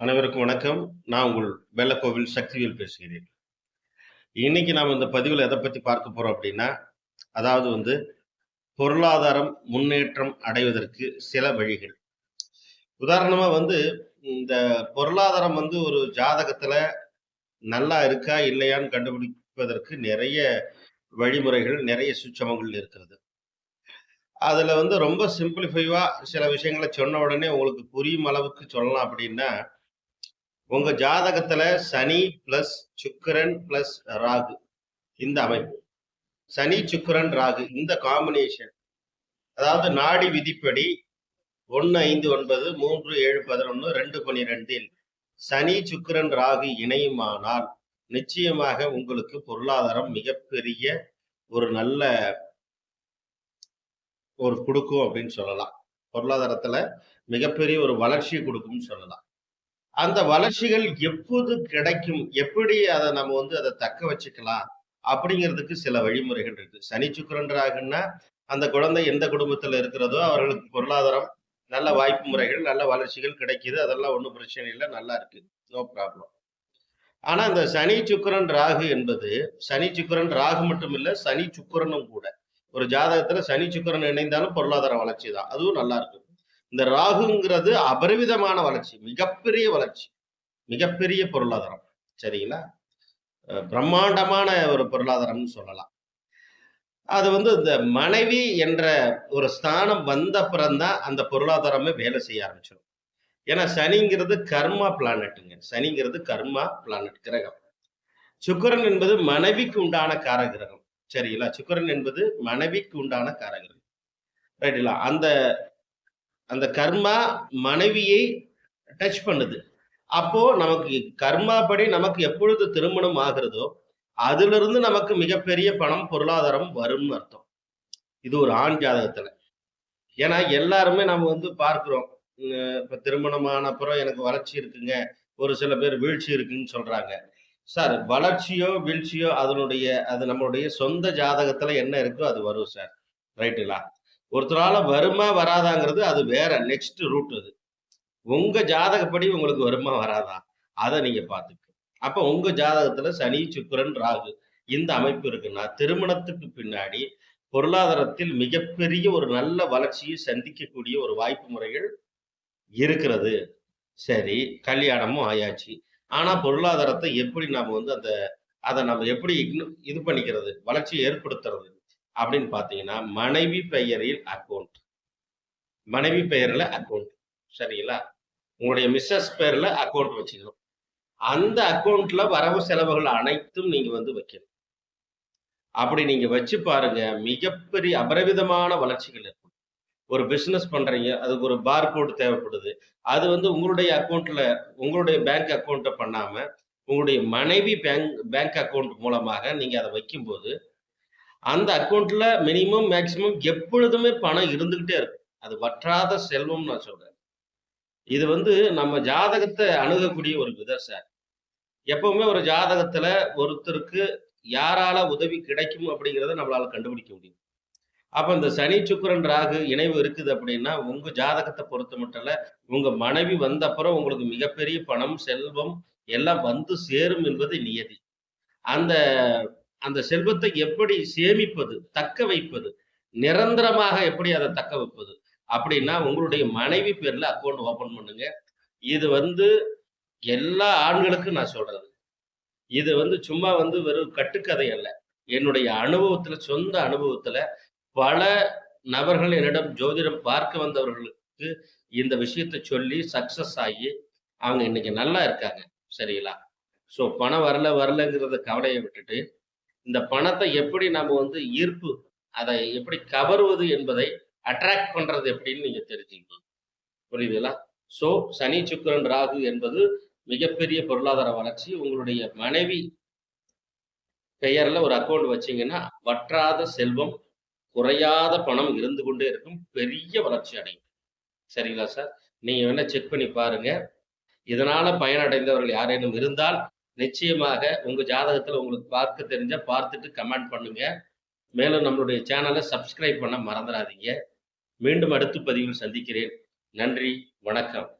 அனைவருக்கும் வணக்கம். நான் உங்கள் வெள்ளக்கோவில் சக்திவேல் பேசுகிறேன். இன்னைக்கு நாம் இந்த பதிவில் எதை பற்றி பார்க்க போகிறோம் அப்படின்னா அதாவது வந்து பொருளாதாரம் முன்னேற்றம் அடைவதற்கு சில வழிகள். உதாரணமாக வந்து இந்த பொருளாதாரம் வந்து ஒரு ஜாதகத்தில் நல்லா இருக்கா இல்லையான்னு கண்டுபிடிப்பதற்கு நிறைய வழிமுறைகள் நிறைய சுச்சமங்கள் இருக்கிறது. அதில் வந்து ரொம்ப சிம்பிளிஃபைவாக சில விஷயங்களை சொன்ன உடனே உங்களுக்கு புரியும் அளவுக்கு சொல்லலாம் அப்படின்னா உங்க ஜாதகத்துல சனி பிளஸ் சுக்கிரன் பிளஸ் ராகு இந்த அமைப்பு. சனி சுக்கிரன் ராகு இந்த காம்பினேஷன் அதாவது நாடி விதிப்படி ஒன்று ஐந்து ஒன்பது மூன்று ஏழு பதினொன்று ரெண்டு பன்னிரெண்டில் சனி சுக்கிரன் ராகு இணையுமானால் நிச்சயமாக உங்களுக்கு பொருளாதாரம் மிகப்பெரிய ஒரு நல்ல ஒரு கொடுக்கும் அப்படின்னு சொல்லலாம். பொருளாதாரத்துல மிகப்பெரிய ஒரு வளர்ச்சியை கொடுக்கும்னு சொல்லலாம். அந்த வளர்ச்சிகள் எப்போது கிடைக்கும்? எப்படி அதை நம்ம வந்து அதை தக்க வச்சுக்கலாம்? அப்படிங்கிறதுக்கு சில வழிமுறைகள் இருக்கு. சனி சுக்கிரன் ராகுன்னா அந்த குழந்தை எந்த குடும்பத்துல இருக்கிறதோ அவர்களுக்கு பொருளாதாரம் நல்ல வாய்ப்பு முறைகள் நல்ல வளர்ச்சிகள் கிடைக்குது. அதெல்லாம் ஒன்றும் பிரச்சனை இல்லை. நல்லா இருக்கு. நோ ப்ராப்ளம் ஆனா இந்த சனி சுக்கிரன் ராகு என்பது சனி சுக்கிரன் ராகு மட்டும் இல்ல சனி சுக்கிரனும் கூட. ஒரு ஜாதகத்துல சனி சுக்கிரன் இணைந்தாலும் பொருளாதார வளர்ச்சி தான். அதுவும் நல்லா இருக்கும். இந்த ராகுங்கிறது அபரிவிதமான வளர்ச்சி மிகப்பெரிய வளர்ச்சி மிகப்பெரிய பொருளாதாரம். சரிங்களா? பிரம்மாண்டமான ஒரு பொருளாதாரம்னு சொல்லலாம். அது வந்து இந்த மனைவி என்ற ஒரு ஸ்தானம் வந்த பிறந்தான் அந்த பொருளாதாரமே வேலை செய்ய ஆரம்பிச்சிடும் ஏன்னா சனிங்கிறது கர்மா பிளானட்டுங்க சனிங்கிறது கர்மா பிளானட் கிரகம். சுக்கரன் என்பது மனைவிக்கு உண்டான காரகிரகம். சரிங்களா? சுக்கிரன் என்பது மனைவிக்கு உண்டான காரகிரகம். ரைட்டுங்களா? அந்த அந்த கர்மா மனைவியை டச் பண்ணுது. அப்போ நமக்கு கர்மாபடி நமக்கு எப்பொழுது திருமணம் ஆகிறதோ அதிலிருந்து நமக்கு மிகப்பெரிய பணம் பொருளாதாரம் வரும்னு அர்த்தம். இது ஒரு ஆண் ஜாதகத்துல. ஏன்னா எல்லாருமே நம்ம வந்து பார்க்கிறோம். இப்போ இப்ப திருமணமான அப்புறம் எனக்கு வளர்ச்சி இருக்குங்க. ஒரு சில பேர் வீழ்ச்சி இருக்குன்னு சொல்றாங்க. சார் வளர்ச்சியோ வீழ்ச்சியோ அதனுடைய அது நம்மளுடைய சொந்த ஜாதகத்துல என்ன இருக்கோ அது வரும் சார். ரைட்டுங்களா? ஒருத்தரால வருமா வராதாங்கிறது அது வேற நெக்ஸ்ட் ரூட் அது. உங்க ஜாதகப்படி உங்களுக்கு வருமா வராதா? அதை நீங்க பார்த்துக்க அப்ப உங்க ஜாதகத்துல சனி சுக்கரன் ராகு இந்த அமைப்பு இருக்குன்னா திருமணத்துக்கு பின்னாடி பொருளாதாரத்தில் மிகப்பெரிய ஒரு நல்ல வளர்ச்சியை சந்திக்கக்கூடிய ஒரு வாய்ப்பு முறைகள் இருக்கிறது. சரி கல்யாணமும் ஆயாச்சு. ஆனா பொருளாதாரத்தை எப்படி நாம வந்து அந்த அதை நம்ம எப்படி இது பண்ணிக்கிறது? வளர்ச்சியை ஏற்படுத்துறது? அப்படின்னு பார்த்தீங்கன்னா மனைவி பெயரில் அக்கௌண்ட் மனைவி பெயரில் அக்கௌண்ட் சரிங்களா? உங்களுடைய மிஸ்ஸஸ் பெயரில் அக்கௌண்ட் வச்சுக்கணும். அந்த அக்கௌண்ட்ல வரவு செலவுகள் அனைத்தும் நீங்க வந்து வைக்கணும். அப்படி நீங்க வச்சு பாருங்க மிகப்பெரிய அபரிவிதமான வளர்ச்சிகள் இருக்கும் ஒரு பிசினஸ் பண்றீங்க அதுக்கு ஒரு பார்கோடு தேவைப்படுது. அது வந்து உங்களுடைய அக்கௌண்ட்ல உங்களுடைய பேங்க் அக்கௌண்ட்டை பண்ணாம உங்களுடைய மனைவி பேங்க் பேங்க் அக்கௌண்ட் மூலமாக நீங்க அதை வைக்கும்போது அந்த அக்கௌண்ட்ல மினிமம் மேக்சிமம் எப்பொழுதுமே பணம் இருந்துகிட்டே இருக்கும். அது வற்றாத செல்வம் நான் சொல்றேன். இது வந்து நம்ம ஜாதகத்தை அணுகக்கூடிய ஒரு விதம் சார் எப்பவுமே ஒரு ஜாதகத்துல ஒருத்தருக்கு யாரால உதவி கிடைக்கும் அப்படிங்கிறத நம்மளால கண்டுபிடிக்க முடியும். அப்ப இந்த சனி சுக்கரன் ராகு இணைவு இருக்குது அப்படின்னா உங்க ஜாதகத்தை பொறுத்த மட்டும் இல்ல உங்க மனைவி வந்த அப்புறம் உங்களுக்கு மிகப்பெரிய பணம் செல்வம் எல்லாம் வந்து சேரும் என்பது நியதி. அந்த அந்த செல்வத்தை எப்படி சேமிப்பது தக்க வைப்பது நிரந்தரமாக எப்படி அதை தக்க வைப்பது? அப்படின்னா உங்களுடைய மனைவி பேர்ல அக்கௌண்ட் ஓபன் பண்ணுங்க. இது வந்து எல்லா ஆண்களுக்கும் நான் சொல்றது. இது வந்து சும்மா வந்து வெறும் கட்டுக்கதை அல்ல. என்னுடைய அனுபவத்துல சொந்த அனுபவத்துல பல நபர்கள் என்னிடம் ஜோதிடம் பார்க்க வந்தவர்களுக்கு இந்த விஷயத்தை சொல்லி சக்சஸ் ஆகி அவங்க இன்னைக்கு நல்லா இருக்காங்க. சரிங்களா? ஸோ பணம் வரல வரலங்கிறத கவலையை விட்டுட்டு இந்த பணத்தை எப்படி நம்ம வந்து ஈர்ப்பு அதை எப்படி கவருவது என்பதை அட்ராக்ட் பண்றது எப்படின்னு நீங்க தெரிஞ்சுக்கணும். புரியுதுங்களா? ஸோ சனி சுக்கிரன் ராகு என்பது மிகப்பெரிய பொருளாதார வளர்ச்சி. உங்களுடைய மனைவி பெயர்ல ஒரு அக்கௌண்ட் வச்சீங்கன்னா வற்றாத செல்வம் குறையாத பணம் இருந்து கொண்டே இருக்கும். பெரிய வளர்ச்சி அடையும். சரிங்களா சார் நீங்க வேணா செக் பண்ணி பாருங்க. இதனால பயனடைந்தவர்கள் யாரேனும் இருந்தால் நிச்சயமாக உங்க ஜாதகத்துல உங்களுக்கு பார்க்க தெரிஞ்சால் பார்த்துட்டு கமெண்ட் பண்ணுங்க. மேலும் நம்மளுடைய சேனலை சப்ஸ்கிரைப் பண்ண மறந்துடாதீங்க. மீண்டும் அடுத்த பதிவில் சந்திக்கிறேன். நன்றி வணக்கம்.